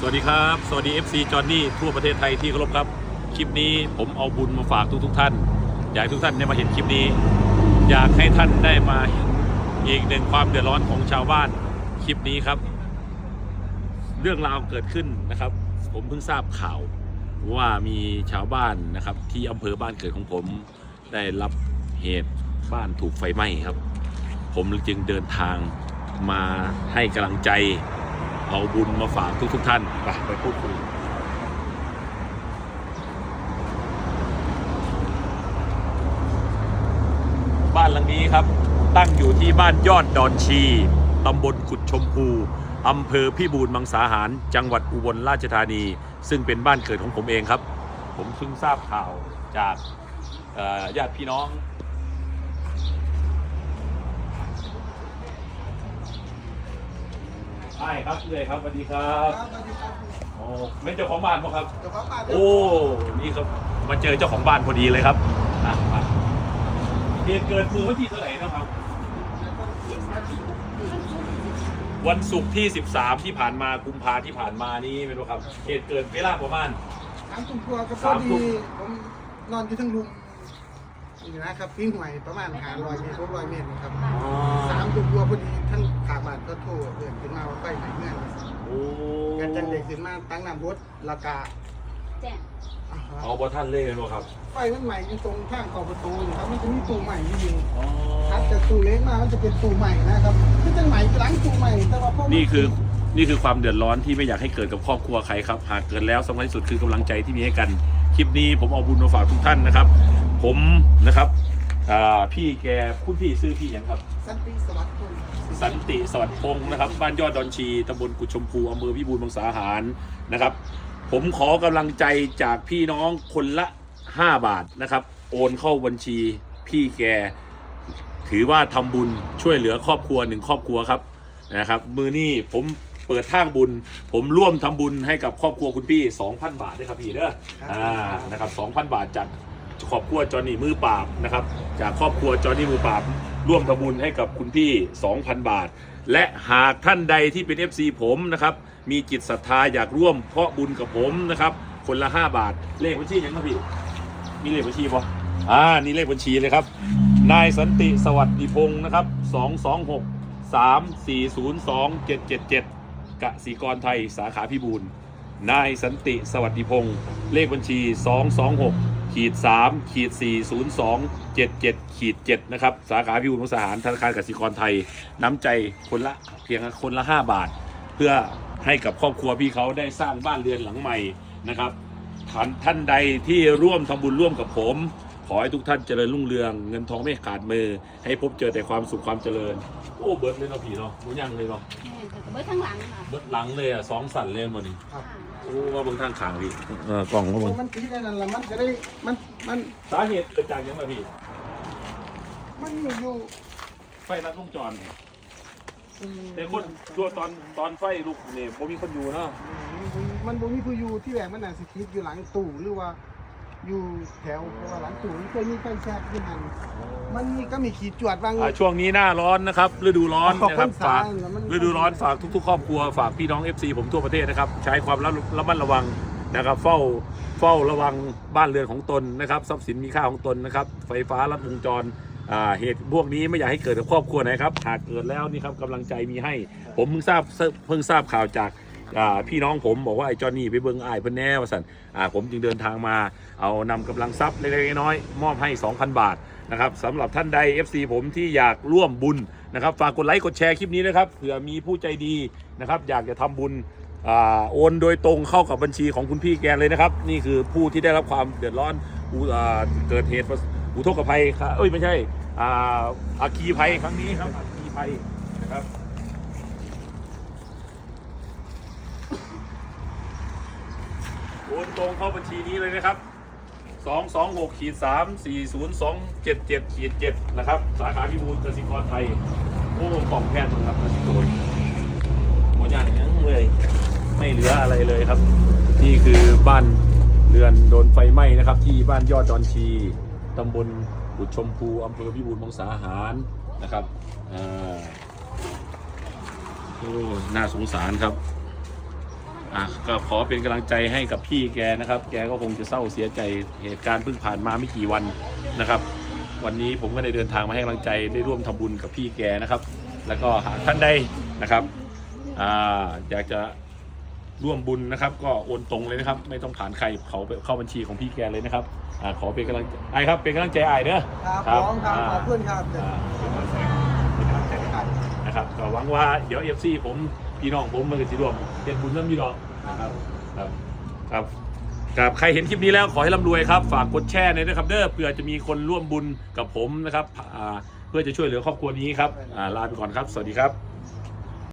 สวัสดีครับ สวัสดี FC จอห์นนี่ทั่วประเทศไทยที่เคารพครับ คลิปนี้ผมเอาบุญมาฝากทุกทุกท่าน อยากให้ทุกท่านได้มาเห็นคลิปนี้ อยากให้ท่านได้มาเห็นอีกหนึ่งความเดือดร้อนของชาวบ้านคลิปนี้ครับ เรื่องราวเกิดขึ้นนะครับ ผมเพิ่งทราบข่าวว่ามีชาวบ้านนะครับ ที่อำเภอบ้านเกิดของผม ได้รับเหตุบ้านถูกไฟไหม้ครับ ผมจึงเดินทางมาให้กำลังใจ เอาบุญมาฝากทุกทุกๆท่านไปไปพูดคุยบ้านหลังนี้ครับ ตั้งอยู่ที่บ้านยอดดอนชีตำบลกุดชมพูอำเภอพิบูลมังสาหาร จังหวัดอุบลราชธานี ซึ่งเป็นบ้านเกิดของผมเองครับ ผมเพิ่งทราบข่าวจากญาติพี่น้อง ใช่ครับเลยครับสวัสดีครับโอ้เป็นเจ้าของบ้านปะครับเดี๋ยวเขามาเดี๋ยวโอ้นี่ครับมาเจอเจ้าของบ้านพอดีเลยครับอะมาเหตุเกิดมือวันที่เท่าไหร่นะครับ วันศุกร์ที่ 13 ที่ผ่านมากุมภาที่ผ่านมานี่เป็นปะครับเหตุเกิดเวลาประมาณสามตุ่มครัวก็พสาอมตุ่ดีมผมนอนอยู่ทั้งลุมนี่นะครับพี่หวยประมาณหาร้อยเมตรหกร้อยเมตรนะครับสามตุ่มครัวพอดีทั้งขาบาด ก็โทรเดินขึ้นมาว่าไฟไหม้เงื่อนโอ้กันจังเด็กขึ้นมาตั้งน้ำรถราคาแจ้งอ่าฮะเอาบอท่านเล่นปะครับไฟมันใหม่อยู่ตรงข้างขอบประตูอยู่ครับมันจะมีตู้ใหม่อยู่อ๋อครับจากตู้เล็กมามันจะเป็นตู้ใหม่นะครับคือจังใหม่หลังตู้ใหม่แต่ว่าพวกมันี่คือนี่คือความเดือดร้อนที่ไม่อยากให้เกิดกับครอบครัวใครครับ หากเกิดแล้วสำคัญที่สุดคือกำลังใจที่มีให้กัน คลิปนี้ผมเอาบุญมาฝากทุกท่านนะครับ ผมนะครับอ่าพี่แกคุณพี่ซื้อพี่อย่างครับ สันติสวัสดิ์คน สันติสวัสดิ์พงศ์นะครับ บ้านยอดดอนชีตำบลกุดชมพูอำเภอพิบูลมังสาหารนะครับ ผมขอกำลังใจจากพี่น้องคนละ 5 บาทนะครับ โอนเข้าบัญชีพี่แก ถือว่าทำบุญช่วยเหลือครอบครัวหนึ่งครอบครัวครับนะครับ มือนี่ผมเปิดทางบุญ ผมร่วมทำบุญให้กับครอบครัวคุณพี่ 2,000 บาทด้วยครับพี่เด้ออ่านะครับ2,000 บาทจากครอบครัวจอห์นนี่มือปราบนะครับ จากครอบครัวจอห์นนี่มือปราบ ร่วมทำบุญให้กับคุณพี่ 2,000 บาท และหากท่านใดที่เป็น FC ผมนะครับ มีจิตศรัทธาอยากร่วมเพราะบุญกับผมนะครับ คนละ 5 บาท เลขบัญชียังครับพี่ มีเลขบัญชีปะอ่า นี่เลขบัญชีเลยครับ นายสันติสวัสดิพงศ์นะครับ 226 3402 777กสิกรไทยสาขาพิบูลนายสันติสวัสดิพงศ์เลขบัญชี 226 ขีด3ขีด402 77ขีด7นะครับ สาขาพิบูลมังสาหารธนาคารกสิกรไทย น้ำใจคนละเพียงคนละ5บาท เพื่อให้กับครอบครัวพี่เขาได้สร้างบ้านเรือนหลังใหม่นะครับท่านใดที่ร่วมทำบุญร่วมกับผม ขอให้ทุกท่านเจริญรุ่งเรือง เงินทองไม่ขาดมือ ให้พบเจอแต่ความสุขความเจริญ โอ้เบิร์ดเลยเนาะพี่เนาะหมูยังเลยเนาะแม่นค่ะเบิดทั้งหลังค่ะเบิร์ดหลังเลยอะสองสั่นเลยหมดนี่ครับโอ้ว่าเบิ่งทางขางพี่เออกล่องว่าเบิ่งมันตีได้นั่นแหละมันจะได้มันมันสาเหตุเกิดจากหยังไงพี่มันอยู่อยู่ไฟลัดวงจรอืมแต่คนตัวตอนตอนไฟลุกเนี่ยบ่มีคนอยู่เนาะมันบ่มีผู้อยู่ที่แหลมมันน่ะสิคิดอยู่หลังตู้หรือว่า อยู่แถวเพราะว่าหลังตู้มันเคยมีไฟแช็กอยู่หันมันมีก็มีขีดจวดวาง อ่าช่วงนี้หน้าร้อนนะครับ ฤดูร้อนนะครับขอบคุณฝากสารแล้วมันฤดูร้อนฝากทุก ๆ ครอบครัวฝากพี่น้อง FC ผมทั่วประเทศนะครับ ใช้ความระระมัดระวังนะครับ เฝ้าเฝ้าระวังบ้านเรือนของตนนะครับทรัพย์สินมีค่าของตนนะครับ ไฟฟ้าลัดวงจรอ่าเหตุพวกนี้ไม่อยากให้เกิดกับครอบครัวไหนครับหากเกิดแล้วนี่ครับกำลังใจมีให้ ผมเพิ่งทราบเพิ่งทราบข่าวจากอ่า พี่น้องผมบอกว่าไอ้จอหนนี่ไปเบิ้งอ้ายเพิ่นแน่ว่าสันผมจึงเดินทางมาเอานำกำลังทรัพย์เล็กๆน้อยๆมอบให้ 2,000 บาทนะครับสำหรับท่านใด FC ผมที่อยากร่วมบุญนะครับฝากกดไลค์กดแชร์คลิปนี้นะครับเผื่อมีผู้ใจดีนะครับอยากจะทำบุญอโอนโดยตรงเข้ากับบัญชีของคุณพี่แกเลยนะครับ นี่คือผู้ที่ได้รับความเดือดร้อนอเกิดเหตุอุทกภัยครับเอ้ยไม่ใช่อาอาคีภัยครั้งนี้ครับอาคีภัย นะครับโอนตรงเข้าบัญชีนี้เลยนะครับ 226ขีด3 402 77ขีด7นะครับ สาขาพิบูลกสิกรไทยโอ้กล่องแพทย์นะครับกสิกรหมดอย่างยังเลย ไม่เหลืออะไรเลยครับ นี่คือบ้านเรือนโดนไฟไหม้นะครับ ที่บ้านยอดดอนชีตำบลบุตรชมพูอำเภอพิบูลมังสาหารนะครับโอ้น่าสงสารครับ อะก็ขอเป็นกำลังใจให้กับพี่แกนะครับ แกก็คงจะเศร้าเสียใจเหตุการณ์เพิ่งผ่านมาไม่กี่วันนะครับ วันนี้ผมก็ได้เดินทางมาให้กำลังใจได้ร่วมทำบุญกับพี่แกนะครับ แล้วก็หากท่านใดนะครับอ่าอยากจะร่วมบุญนะครับ ก็โอนตรงเลยนะครับ ไม่ต้องผ่านใครเขาไปเข้าบัญชีของพี่แกเลยนะครับอ่าขอเป็นกำลังไอ้ครับเป็นกำลังใจไอ้เด้อครับพร้อมครับอ่าขอบคุณครับอ่าเป็นกำลังใจเป็นกำลังใจให้กันนะครับก็หวังว่าเดี๋ยวเอฟซีผม พี่น้องผมมันก็จะร่วมเป็นบุญน้ำพี่น้องนะครับครับครับครับใครเห็นคลิปนี้แล้วขอให้ร่ำรวยครับ ฝากกดแชร์หน่อยนะครับเด้อเผื่อจะมีคนร่วมบุญกับผมนะครับอ่าเพื่อจะช่วยเหลือครอบครัวนี้ครับอ่าลาไปก่อนครับ สวัสดีครับ